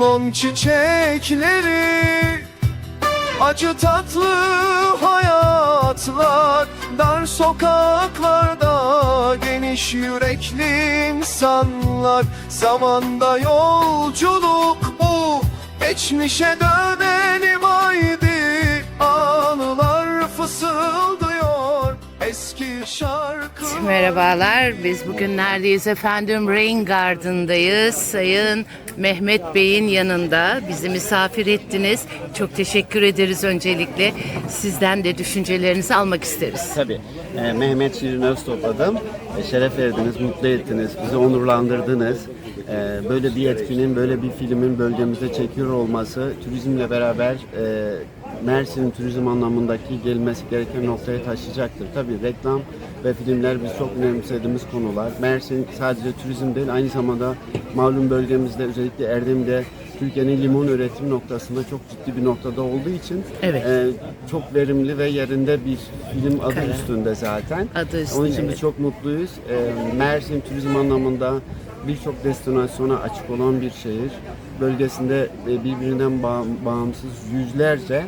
limon çiçekleri Acı tatlı hayatlar Dar sokaklarda Geniş yürekli insanlar Zamanda yolculuk bu Geçmişe dönelim haydi Anılar fısıldıyor Eski şarkılar Merhabalar, biz bugün neredeyiz efendim? Rain Garden'dayız. Sayın Mehmet Bey'in yanında bizi misafir ettiniz. Çok teşekkür ederiz öncelikle. Sizden de düşüncelerinizi almak isteriz. Tabii. Ee, Mehmet Şirin Öztop'ladım. E, şeref verdiniz, mutlu ettiniz, bizi onurlandırdınız. Ee, böyle bir etkinin, böyle bir filmin bölgemizde çekiyor olması turizmle beraber e, Mersin'in turizm anlamındaki gelmesi gereken noktaya taşıyacaktır. Tabii reklam ve filmler biz çok önemsediğimiz konular. Mersin sadece turizm değil, aynı zamanda malum bölgemizde özellikle Erdem'de Türkiye'nin limon üretim noktasında çok ciddi bir noktada olduğu için Evet. e, çok verimli ve yerinde bir film adı Kare. üstünde zaten. Adı üstünde, Onun için evet. biz çok mutluyuz. E, Mersin turizm anlamında birçok destinasyona açık olan bir şehir. Bölgesinde e, birbirinden bağ- bağımsız yüzlerce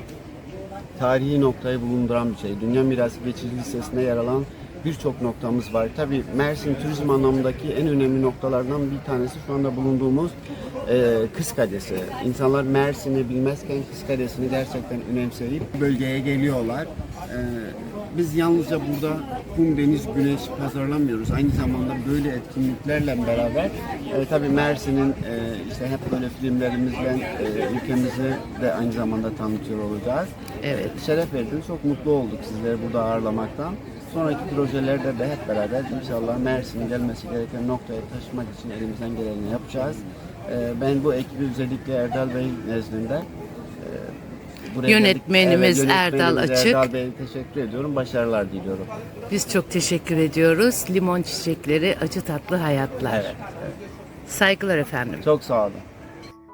tarihi noktayı bulunduran bir şey. Dünya Mirası Geçici Listesi'nde yer alan birçok noktamız var. Tabii Mersin turizm anlamındaki en önemli noktalardan bir tanesi şu anda bulunduğumuz e, Kız Kalesi. İnsanlar Mersin'i bilmezken Kız Kalesi'ni gerçekten önemseyip bölgeye geliyorlar. E, biz yalnızca burada kum, deniz, güneş pazarlamıyoruz. Aynı zamanda böyle etkinliklerle beraber e, tabii Mersin'in e, işte hep böyle filmlerimizle e, ülkemizi de aynı zamanda tanıtıyor olacağız. Evet. Şeref verdiniz. Çok mutlu olduk sizleri burada ağırlamaktan. Sonraki projelerde de hep beraber inşallah Mersin'in gelmesi gereken noktaya taşımak için elimizden geleni yapacağız. Ee, ben bu ekibi özellikle Erdal Bey nezdinde e, buraya Yönetmenimiz geldik. Erdal yönetmenimiz Açık. Erdal Bey'e teşekkür ediyorum. Başarılar diliyorum. Biz çok teşekkür ediyoruz. Limon çiçekleri, acı tatlı hayatlar. Evet. Saygılar efendim. Çok sağ olun.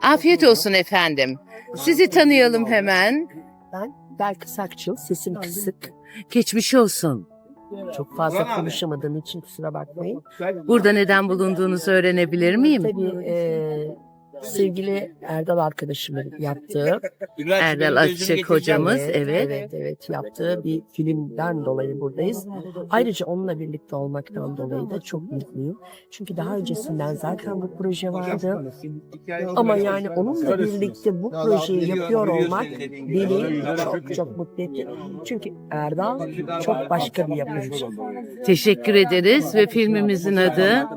Afiyet olsun efendim. Sizi tanıyalım hemen. Ben Belkıs Sakçıl, sesim kısık. Geçmiş olsun. Çok fazla konuşamadığım için kusura bakmayın. Burada neden bulunduğunuzu öğrenebilir miyim? Tabii e, sevgili Erdal arkadaşımın yaptığı, Erdal Açık hocamız, evet. evet, evet yaptığı bir filmden dolayı buradayız. Ayrıca onunla birlikte olmaktan dolayı da çok mutluyum. Çünkü daha öncesinden zaten bu proje vardı. Ama yani onunla birlikte bu projeyi yapıyor olmak beni çok çok mutlu etti. Çünkü Erdal çok başka bir yapımcı. Teşekkür ederiz ve filmimizin adı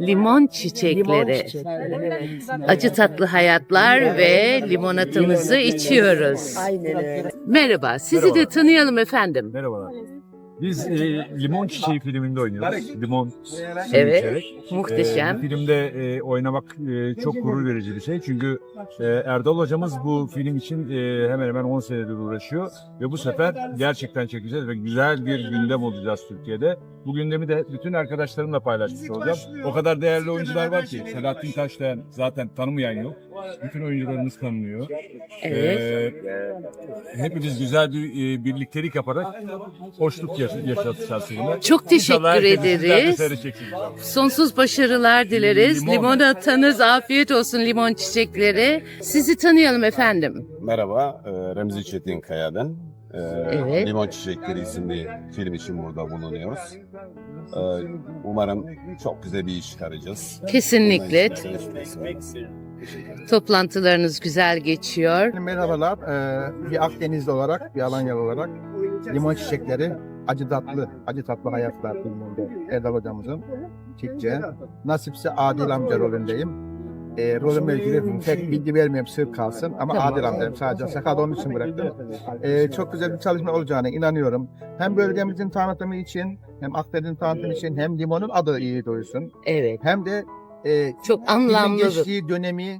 Limon Limon Çiçekleri. çiçekleri, evet. Acı tatlı hayatlar ve limonatımızı içiyoruz. Aynen öyle. Merhaba, sizi de tanıyalım efendim. Merhabalar. Biz e, Limon Çiçeği filminde oynuyoruz. Limon suyu Evet, içerek. muhteşem. E, bu filmde e, oynamak e, çok gurur verici bir şey. Çünkü e, Erdal hocamız bu film için e, hemen hemen 10 senedir uğraşıyor. Ve bu sefer gerçekten çekeceğiz ve güzel bir gündem olacağız Türkiye'de. Bu gündemi de bütün arkadaşlarımla paylaşmış olacağım. O kadar değerli oyuncular var ki Selahattin Taşlayan zaten tanımayan yok. Bütün oyuncularımız tanınıyor. Evet. Ee, hepimiz güzel bir e, birliktelik yaparak hoşluk yaş- yaşatacağız. Çok teşekkür ederiz. Sonsuz başarılar dileriz. Limon. Limonatanız afiyet olsun limon çiçekleri. Sizi tanıyalım efendim. Merhaba, e, Remzi Çetinkaya'dan. E, Evet. Limon Çiçekleri isimli film için burada bulunuyoruz. E, Umarım çok güzel bir iş çıkaracağız. Kesinlikle. Toplantılarınız güzel geçiyor. Merhabalar. Ee, bir Akdenizli olarak, bir Alanyalı olarak limon çiçekleri acı tatlı, acı tatlı hayatlar filminde Erdal hocamızın çekeceği. Nasipse Adil amca rolündeyim. Ee, rolümle ilgili pek bilgi vermeyeyim sır kalsın ama Tamam. Adil amcayım sadece. Sakat onun için bıraktım. Ee, çok güzel bir çalışma olacağına inanıyorum. Hem bölgemizin tanıtımı için, hem Akdeniz'in tanıtımı için, hem limonun adı iyi duysun. Evet. Hem de e, Çok anlamlı. geçtiği dönemi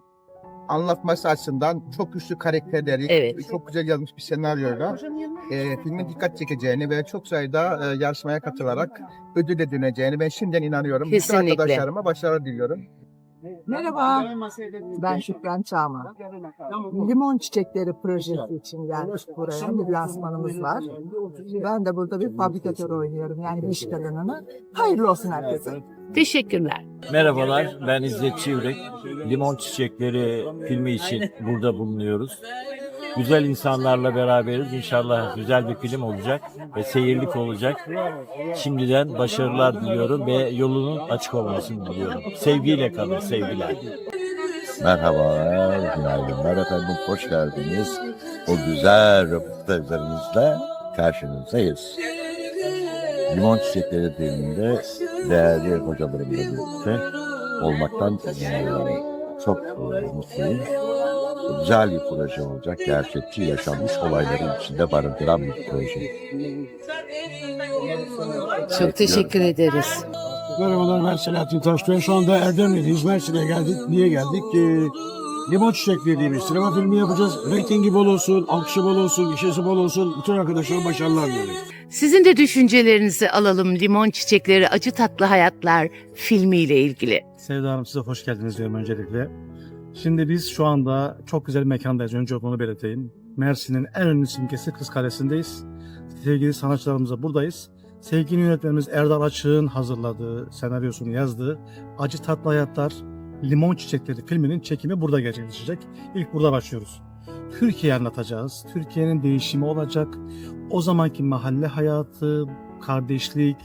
anlatması açısından çok güçlü karakterleri, Evet. çok güzel yazılmış bir senaryoyla e, filmin dikkat çekeceğini ve çok sayıda e, yarışmaya katılarak ödül edileceğini ben şimdiden inanıyorum. Kesinlikle. Bütün arkadaşlarıma başarı diliyorum. Merhaba, ben Şükran Çağman. Limon Çiçekleri projesi için geldik buraya. Bir lansmanımız var. Ben de burada bir fabrikatör oynuyorum, yani bir iş kadınını. Hayırlı olsun herkese. Teşekkürler. Merhabalar, ben İzzet Çivrek. Limon Çiçekleri filmi için burada bulunuyoruz. Güzel insanlarla beraberiz. İnşallah güzel bir film olacak ve seyirlik olacak. Şimdiden başarılar diliyorum ve yolunun açık olmasını diliyorum. Sevgiyle kalın, sevgiler. Merhabalar, günaydınlar efendim, hoş geldiniz. O güzel röportajlarımızla karşınızdayız. Limon Çiçekleri filminde değerli hocalarımla birlikte olmaktan çok eee, mutluyum. Güzel bir proje olacak, gerçekçi yaşanmış olayların içinde barındıran bir proje. Çok teşekkür ederiz. Merhabalar ben Selahattin Taşkaya. Şu anda Erdemli'deyiz. Mersin'e geldik. Niye geldik? Ee, Limon Çiçekleri diye bir sinema filmi yapacağız. Reytingi bol olsun, alkışı bol olsun, gişesi bol olsun. Bütün arkadaşlara başarılar diliyorum. Sizin de düşüncelerinizi alalım Limon Çiçekleri Acı Tatlı Hayatlar filmiyle ilgili. Sevda Hanım size hoş geldiniz diyorum öncelikle. Şimdi biz şu anda çok güzel bir mekandayız. Önce onu belirteyim. Mersin'in en önemli simgesi Kız Kalesi'ndeyiz. Sevgili sanatçılarımızla buradayız. Sevgili yönetmenimiz Erdal Açık'ın hazırladığı, senaryosunu yazdığı Acı Tatlı Hayatlar Limon Çiçekleri filminin çekimi burada gerçekleşecek. İlk burada başlıyoruz. Türkiye anlatacağız. Türkiye'nin değişimi olacak. O zamanki mahalle hayatı, kardeşlik,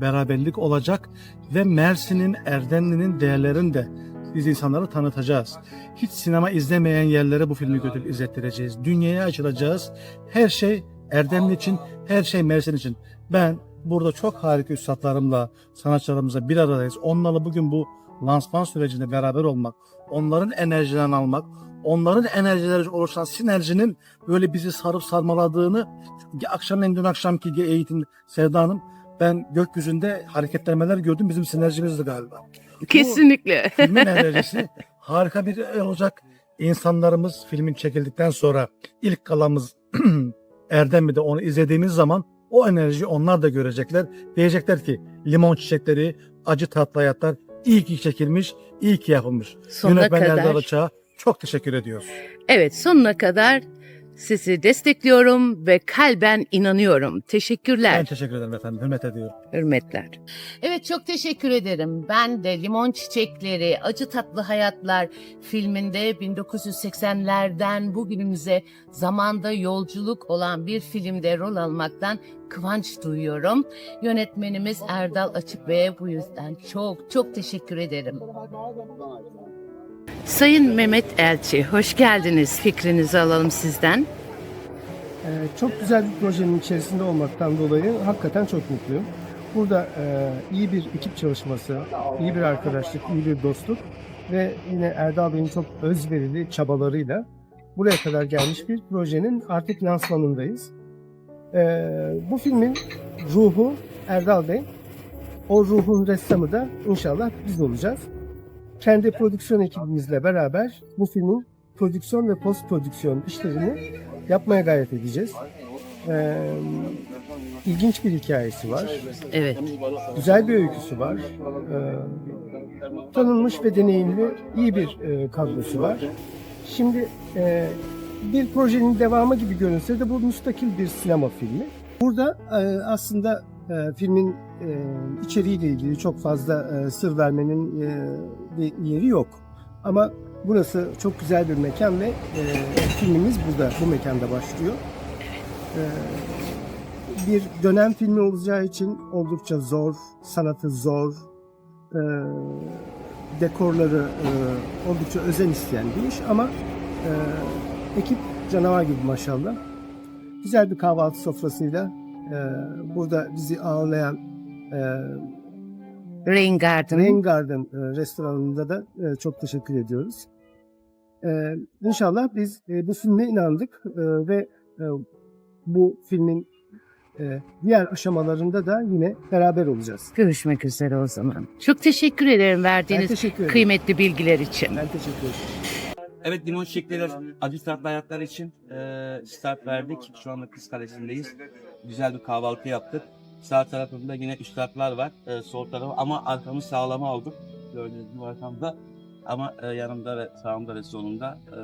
beraberlik olacak ve Mersin'in, Erdemli'nin değerlerini de biz insanlara tanıtacağız. Hiç sinema izlemeyen yerlere bu filmi götürüp izlettireceğiz. Dünyaya açılacağız. Her şey Erdemli için, her şey Mersin için. Ben burada çok harika üstadlarımla, sanatçılarımızla bir aradayız. Onlarla bugün bu lansman sürecinde beraber olmak, onların enerjilerini almak, onların enerjileri oluşan sinerjinin böyle bizi sarıp sarmaladığını akşam dün akşamki eğitim Sevda Hanım ben gökyüzünde hareketlenmeler gördüm. Bizim sinerjimizdi galiba. Kesinlikle. Filmin enerjisi harika bir olacak. İnsanlarımız filmin çekildikten sonra ilk kalamız Erdemli'de onu izlediğimiz zaman o enerjiyi onlar da görecekler. Diyecekler ki limon çiçekleri, acı tatlı hayatlar iyi ki çekilmiş, iyi ki yapılmış. Sonuna Yönetmen Erdal kadar. Çok teşekkür ediyoruz. Evet sonuna kadar sizi destekliyorum ve kalben inanıyorum. Teşekkürler. Ben teşekkür ederim efendim. Hürmet ediyorum. Hürmetler. Evet çok teşekkür ederim. Ben de Limon Çiçekleri, Acı Tatlı Hayatlar filminde 1980'lerden bugünümüze zamanda yolculuk olan bir filmde rol almaktan kıvanç duyuyorum. Yönetmenimiz Erdal Açık Bey'e bu yüzden çok çok teşekkür ederim. Sayın Mehmet Elçi, hoş geldiniz. Fikrinizi alalım sizden. Ee, çok güzel bir projenin içerisinde olmaktan dolayı hakikaten çok mutluyum. Burada e, iyi bir ekip çalışması, iyi bir arkadaşlık, iyi bir dostluk ve yine Erdal Bey'in çok özverili çabalarıyla buraya kadar gelmiş bir projenin artık lansmanındayız. Ee, bu filmin ruhu Erdal Bey, o ruhun ressamı da inşallah biz olacağız. Kendi prodüksiyon ekibimizle beraber bu filmin prodüksiyon ve post prodüksiyon işlerini yapmaya gayret edeceğiz. Ee, ilginç bir hikayesi var. Evet. Güzel bir öyküsü var. Ee, tanınmış ve deneyimli iyi bir e, kadrosu var. Şimdi e, bir projenin devamı gibi görünse de bu müstakil bir sinema filmi. Burada e, aslında e, filmin e, içeriğiyle ilgili çok fazla e, sır vermenin e, bir yeri yok. Ama burası çok güzel bir mekan ve e, filmimiz burada, bu mekanda başlıyor. E, bir dönem filmi olacağı için oldukça zor, sanatı zor, e, dekorları e, oldukça özen isteyen bir iş ama e, ekip canavar gibi maşallah. Güzel bir kahvaltı sofrasıyla burada bizi ağırlayan e, Rain Garden. Rain Garden e, restoranında da e, çok teşekkür ediyoruz. E, inşallah biz e, bu filme inandık e, ve e, bu filmin e, diğer aşamalarında da yine beraber olacağız. Görüşmek üzere o zaman. Çok teşekkür ederim Ben verdiğiniz teşekkür ederim. kıymetli bilgiler için. Ben teşekkür ederim. Evet limon çiçekleri acı tatlı hayatlar için eee start verdik. Şu anda Kız Kalesi'ndeyiz. Güzel bir kahvaltı yaptık. Sağ tarafımda yine üstadlar var. Eee sol tarafı ama arkamı sağlama aldık. Gördüğünüz gibi arkamda. Ama e, yanımda ve sağımda ve solumda e,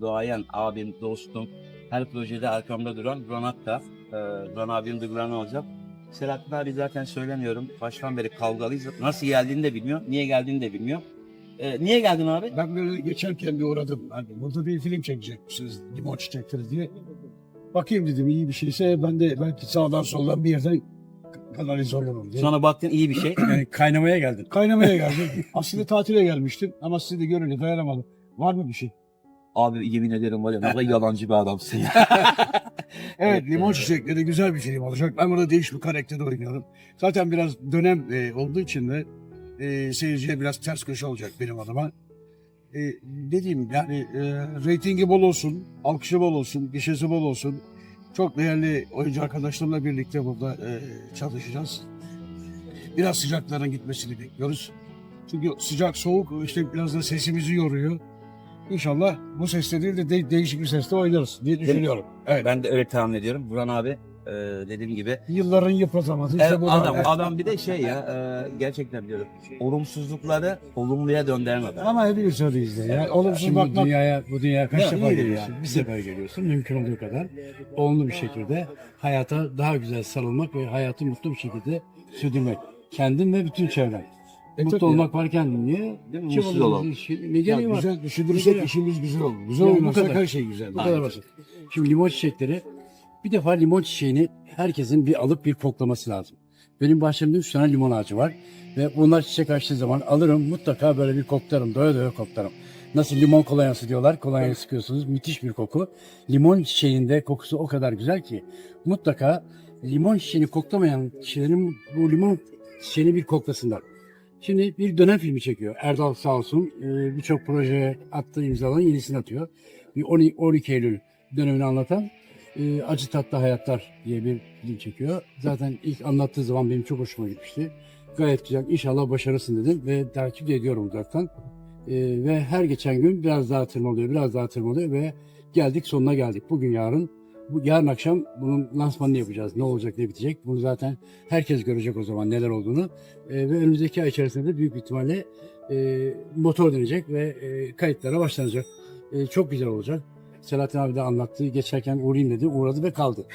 doğayan abim, dostum, her projede arkamda duran Ronat da, e, Ron abim duygularını olacak. Selahattin abi zaten söylemiyorum. Baştan beri kavgalıyız. Nasıl geldiğini de bilmiyor. Niye geldiğini de bilmiyor. E, niye geldin abi? Ben böyle geçerken bir uğradım. Hani burada bir film çekecekmişsiniz limon çiçekleri diye. Bakayım dedim iyi bir şeyse ben de belki sağdan soldan bir yerden kanalize olurum diye. Sonra baktın iyi bir şey. Yani kaynamaya geldim. Kaynamaya geldim. Aslında tatile gelmiştim ama sizi de görünce dayanamadım. Var mı bir şey? Abi yemin ederim var ya ne kadar yalancı bir adamsın ya. Evet, limon çiçekleri güzel bir film olacak. Ben burada değişik bir karakterde oynuyorum. Zaten biraz dönem e, olduğu için de e, seyirciye biraz ters köşe olacak benim adıma. E, dediğim yani e, reytingi bol olsun, alkışı bol olsun, gişesi bol olsun. Çok değerli oyuncu arkadaşlarımla birlikte burada e, çalışacağız. Biraz sıcakların gitmesini bekliyoruz. Çünkü sıcak soğuk işte biraz da sesimizi yoruyor. İnşallah bu sesle değil de, de- değişik bir sesle oynarız diye düşünüyorum. Evet. Ben de öyle tahmin ediyorum. Buran abi e, dediğim gibi Yılların yıpratamadı. İşte Evet, bu da- adam adam bir de şey ya e, gerçekten diyorum. Olumsuzlukları olumluya döndüren adam. Ama hepimiz öyleyiz de ya. Olumsuz Şimdi bakmak dünyaya, bu dünyaya kaç Ya, defa geliyorsun? yani. Bir sefer geliyorsun. Mümkün olduğu kadar olumlu bir şekilde hayata daha güzel sarılmak ve hayatı mutlu bir şekilde sürdürmek. Kendin ve bütün çevren. E, mutlu olmak varken niye? Mutsuz olalım. Ne gereği var? güzel Bir düşünürsek işimiz güzel olur. Güzel Ya, kadar. her şey güzel. Bu kadar basit. Şimdi limon çiçekleri bir defa limon çiçeğini herkesin bir alıp bir koklaması lazım. Benim bahçemde üç tane limon ağacı var. Ve bunlar çiçek açtığı zaman alırım mutlaka böyle bir koklarım. Doya doya koklarım. Nasıl limon kolonyası diyorlar. Kolonyayı sıkıyorsunuz. Müthiş bir koku. Limon çiçeğinde kokusu o kadar güzel ki mutlaka limon çiçeğini koklamayan kişilerin bu limon çiçeğini bir koklasınlar. Şimdi bir dönem filmi çekiyor. Erdal sağ olsun e, birçok proje attı imzalan yenisini atıyor. Bir 12 12 Eylül dönemini anlatan e, Acı Tatlı Hayatlar diye bir film çekiyor. Zaten ilk anlattığı zaman benim çok hoşuma gitmişti. Gayet güzel. İnşallah başarısın dedim ve takip ediyorum uzaktan. E, ve her geçen gün biraz daha tırmalıyor, biraz daha tırmalıyor ve geldik sonuna geldik. Bugün yarın, bu yarın akşam bunun lansmanını yapacağız. Ne olacak, ne bitecek? Bunu zaten herkes görecek o zaman neler olduğunu. E, ve önümüzdeki ay içerisinde de büyük ihtimalle e, motor dönecek ve e, kayıtlara başlanacak. E, çok güzel olacak. Selahattin abi de anlattı. Geçerken uğrayayım dedi. Uğradı ve kaldı.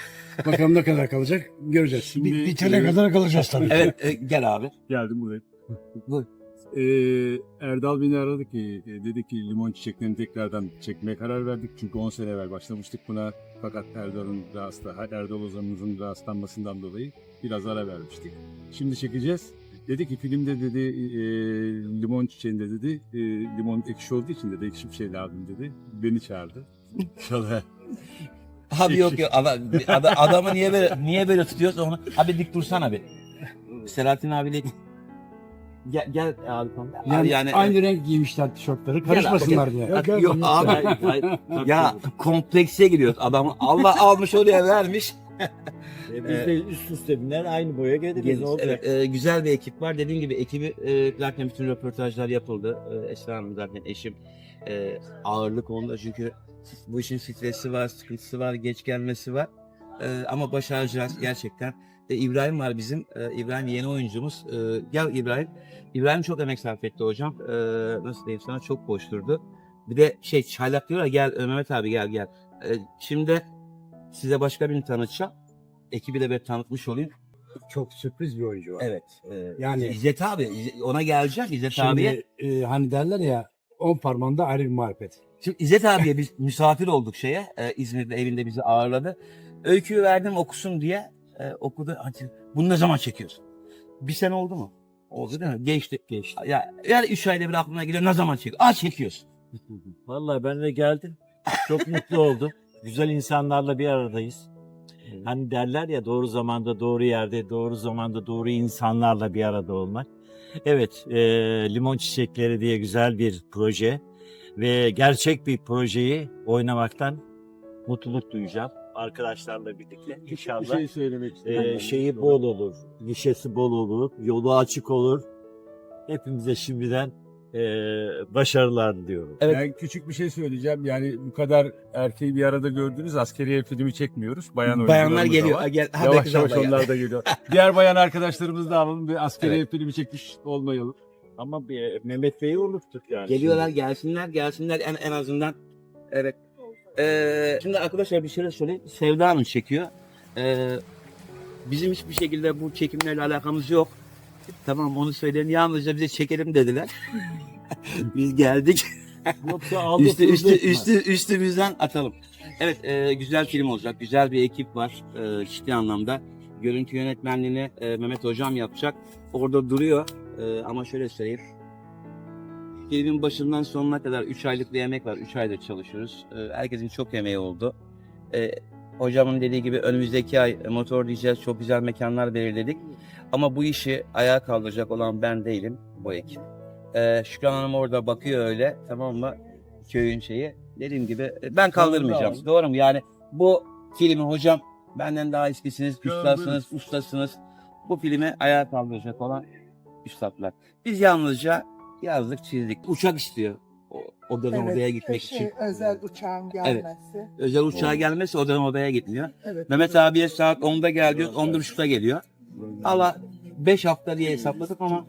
Bakalım ne kadar kalacak göreceğiz. Bir, bitene kadar kalacağız tabii. Evet e, gel abi. Geldim buraya. Buyur. Ee, Erdal beni aradı ki e, dedi ki limon çiçeklerini tekrardan çekmeye karar verdik. Çünkü 10 sene evvel başlamıştık buna. Fakat Erdal'ın rahatsız, Erdal Ozan'ımızın rahatsızlanmasından dolayı biraz ara vermiştik. Şimdi çekeceğiz. Dedi ki filmde dedi e, limon çiçeğinde dedi e, limon ekşi olduğu için dedi ekşi bir şey lazım dedi. Beni çağırdı. İnşallah. Abi yok yok adam, ada- adamı niye böyle niye böyle tutuyorsun onu? Abi dik dursana bir. Selahattin abiyle gel gel abi. Yani, yani aynı renk giymişler tişörtleri. Karışmasınlar diye. Yok, yok abi. ya komplekse giriyor adam. Allah almış oraya vermiş. E, Biz de üst üste biner aynı boya geliriz. Evet, e, güzel bir ekip var. Dediğim gibi ekibi e, zaten bütün röportajlar yapıldı. E, Esra Hanım zaten eşim. E, ağırlık onda çünkü bu işin stresi var, sıkıntısı var, geç gelmesi var. E, ama başaracağız gerçekten. E, İbrahim var bizim. E, İbrahim yeni oyuncumuz. E, gel İbrahim. İbrahim çok emek sarf etti hocam. E, nasıl diyeyim sana çok koşturdu. Bir de şey çaylak diyor ya gel Mehmet abi gel gel. E, şimdi size başka birini tanıtacağım. Ekibi de ben tanıtmış olayım. Çok sürpriz bir oyuncu var. Evet. e, Yani- İzzet abi ona geleceğim İzzet abiye. Şimdi e, hani derler ya on parmağında ayrı bir marifet. Şimdi İzzet abiye biz misafir olduk şeye. e, İzmir'de evinde bizi ağırladı. Öyküyü verdim okusun diye e, okudu. Bunu ne zaman çekiyorsun? Bir sene oldu mu? Oldu değil mi? Geçti. Geçti. Ya, yani üç ayda bir aklına geliyor ne zaman çekiyor? Aa çekiyorsun. Vallahi ben de geldim. Çok mutlu oldum. Güzel insanlarla bir aradayız. Hani derler ya doğru zamanda doğru yerde doğru zamanda doğru insanlarla bir arada olmak. Evet, e, limon çiçekleri diye güzel bir proje ve gerçek bir projeyi oynamaktan mutluluk duyacağım arkadaşlarla birlikte. İnşallah Bir şey söylemek istiyorum. e, şeyi bol olur, gişesi bol olur, yolu açık olur. Hepimize şimdiden e, başarılar diliyorum. Evet. Ben küçük bir şey söyleyeceğim. Yani bu kadar erkeği bir arada gördünüz. Askeriye filmi çekmiyoruz. Bayan Bayanlar geliyor. var. Gel, Yavaş yavaş onlar da geliyor. Diğer bayan arkadaşlarımız da alalım. Bir askeriye filmi çekmiş olmayalım. Ama bir, Mehmet Bey'i unuttuk yani. Geliyorlar gelsinler gelsinler en, en azından. Evet. Ee, şimdi arkadaşlar bir şey söyleyeyim. Sevda Hanım çekiyor. Ee, bizim hiçbir şekilde bu çekimlerle alakamız yok. Tamam onu söyleyin. Yalnızca bize çekelim dediler. Biz geldik. Yoksa üstü, üstü, üstü, üstümüzden atalım. Evet e, güzel film olacak. Güzel bir ekip var e, ciddi anlamda. Görüntü yönetmenliğini e, Mehmet Hocam yapacak. Orada duruyor. E, ama şöyle söyleyeyim. Filmin başından sonuna kadar 3 aylık bir emek var. 3 aydır çalışıyoruz. E, herkesin çok emeği oldu. E, hocamın dediği gibi önümüzdeki ay motor diyeceğiz. Çok güzel mekanlar belirledik. Ama bu işi ayağa kaldıracak olan ben değilim. Bu ekip. E, Şükran Hanım orada bakıyor öyle. Tamam mı? Köyün şeyi. Dediğim gibi e, ben kaldırmayacağım. Doğru mu? Yani bu filmi hocam benden daha eskisiniz, üstadsınız, ustasınız. Bu filmi ayağa kaldıracak olan üstadlar. Biz yalnızca yazdık, çizdik. Uçak istiyor. O, odadan odaya gitmek için. özel uçağın gelmesi. Özel uçağa gelmesi odadan odaya gitmiyor. Evet. Mehmet abiye saat 10'da gel diyor, 11.30'da geliyor. Allah 5 hafta diye hesapladık ama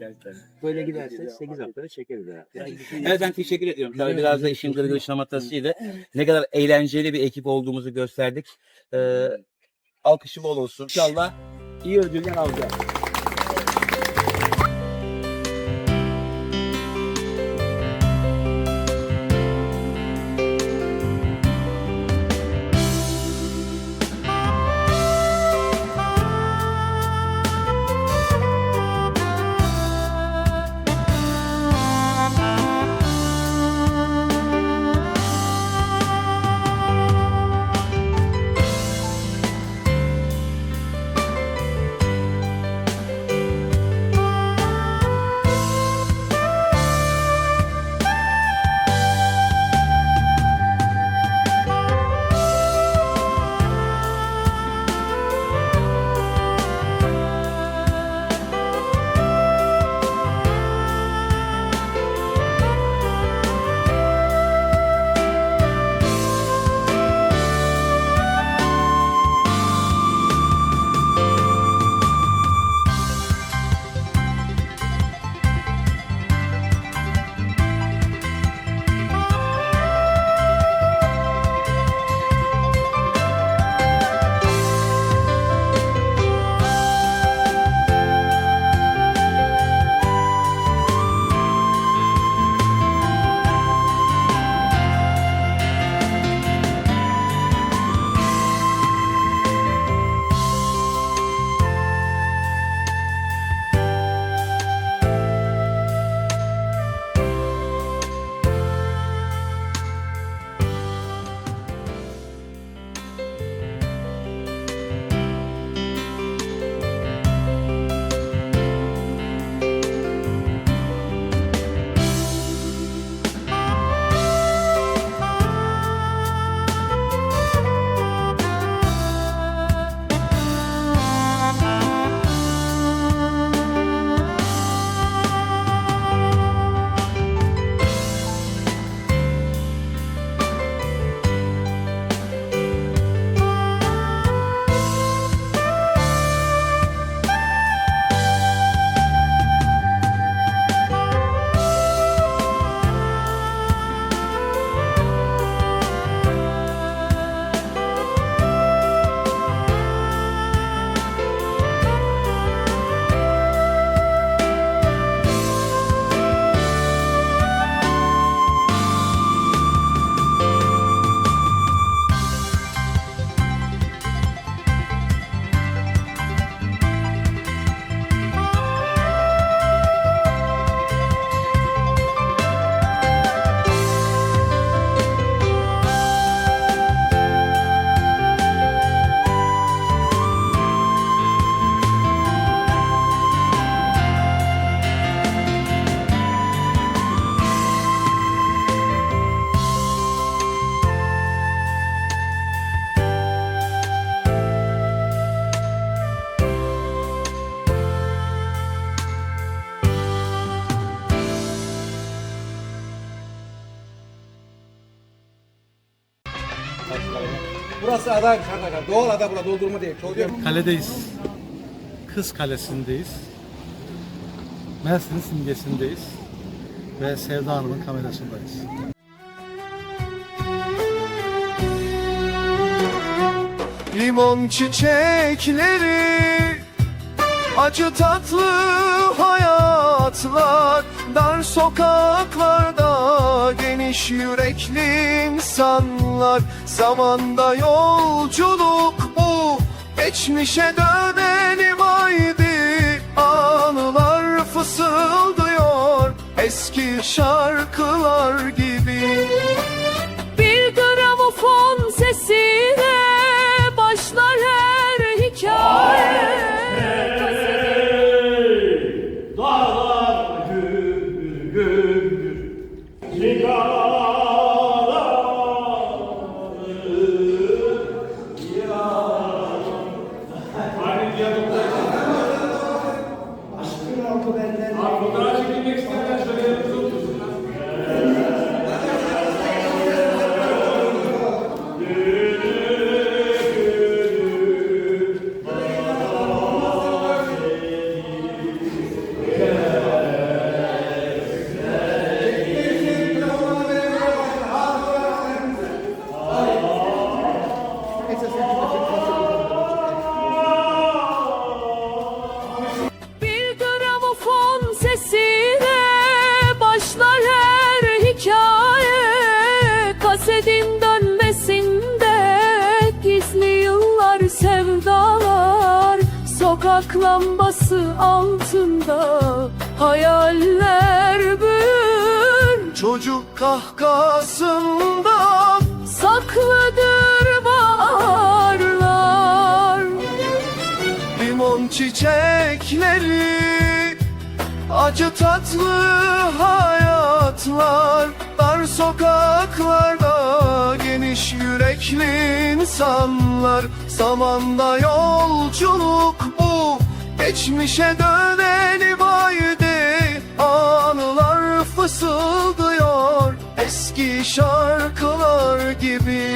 böyle giderse 8 haftada çekeriz herhalde. Evet ben teşekkür ediyorum. Tabii biraz da işin gırgır şamatasıydı. Ne kadar eğlenceli bir ekip olduğumuzu gösterdik. Ee, alkışı bol olsun. İnşallah iyi ödüller alacağız. Burası ada arkadaşlar. Doğal ada burada doldurma değil. Çoğu Kaledeyiz. Kız Kalesi'ndeyiz. Mersin'in simgesindeyiz ve Sevda Hanım'ın kamerasındayız. Limon çiçekleri Acı tatlı hayatlar Dar sokaklarda Geniş yürekli insanlar Zamanda yolculuk bu. Geçmişe dönelim haydi Anılar fısıldıyor Eski şarkılar gibi. Bir gramofon sesiyle başlar her çiçekleri Acı tatlı hayatlar. Dar sokaklarda Geniş yürekli insanlar. Zamanda yolculuk bu Geçmişe dönelim haydi Anılar fısıldıyor Eski şarkılar gibi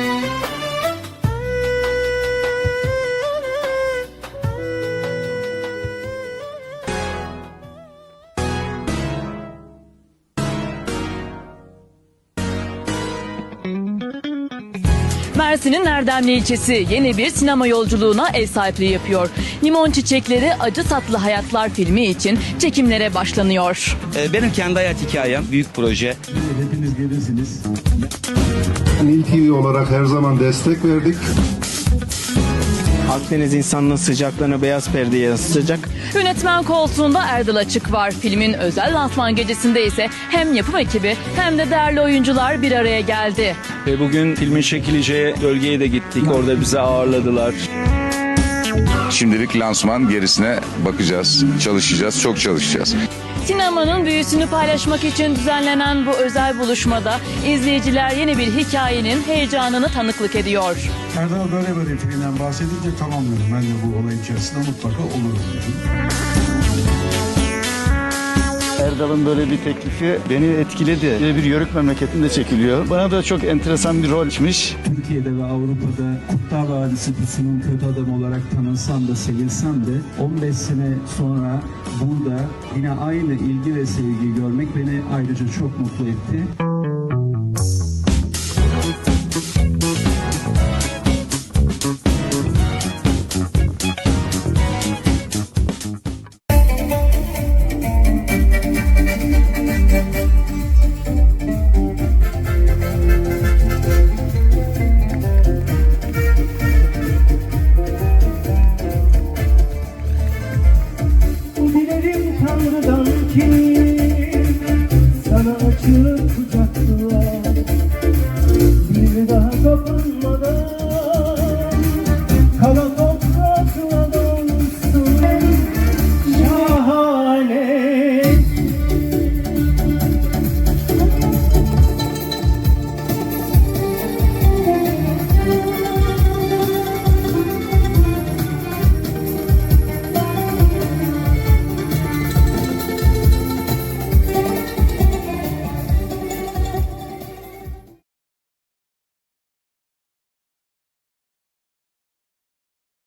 Mersin'in Erdemli ilçesi yeni bir sinema yolculuğuna ev sahipliği yapıyor. Limon Çiçekleri Acı Tatlı Hayatlar filmi için çekimlere başlanıyor. Ee, Benim kendi hayat hikayem, büyük proje. Hepiniz gelirsiniz. Nil TV olarak her zaman destek verdik. Akdeniz insanının sıcaklığını beyaz perdeye yansıtacak. Yönetmen koltuğunda Erdal Açık var. Filmin özel lansman gecesinde ise hem yapım ekibi hem de değerli oyuncular bir araya geldi. Ve bugün filmin çekileceği bölgeye de gittik. Orada bizi ağırladılar. Şimdilik lansman gerisine bakacağız, çalışacağız, çok çalışacağız. Sinemanın büyüsünü paylaşmak için düzenlenen bu özel buluşmada izleyiciler yeni bir hikayenin heyecanını tanıklık ediyor. Erdal böyle böyle filmden bahsedince tamam dedim. Ben de bu olay içerisinde mutlaka olurum dedim. Erdal'ın böyle bir teklifi beni etkiledi. Bir yörük memleketinde çekiliyor. Bana da çok enteresan bir rol açmış. Türkiye'de ve Avrupa'da Kurtlar Vadisi pusunun kötü adam olarak tanınsam da sevilsem de 15 sene sonra burada yine aynı ilgi ve sevgi görmek beni ayrıca çok mutlu etti.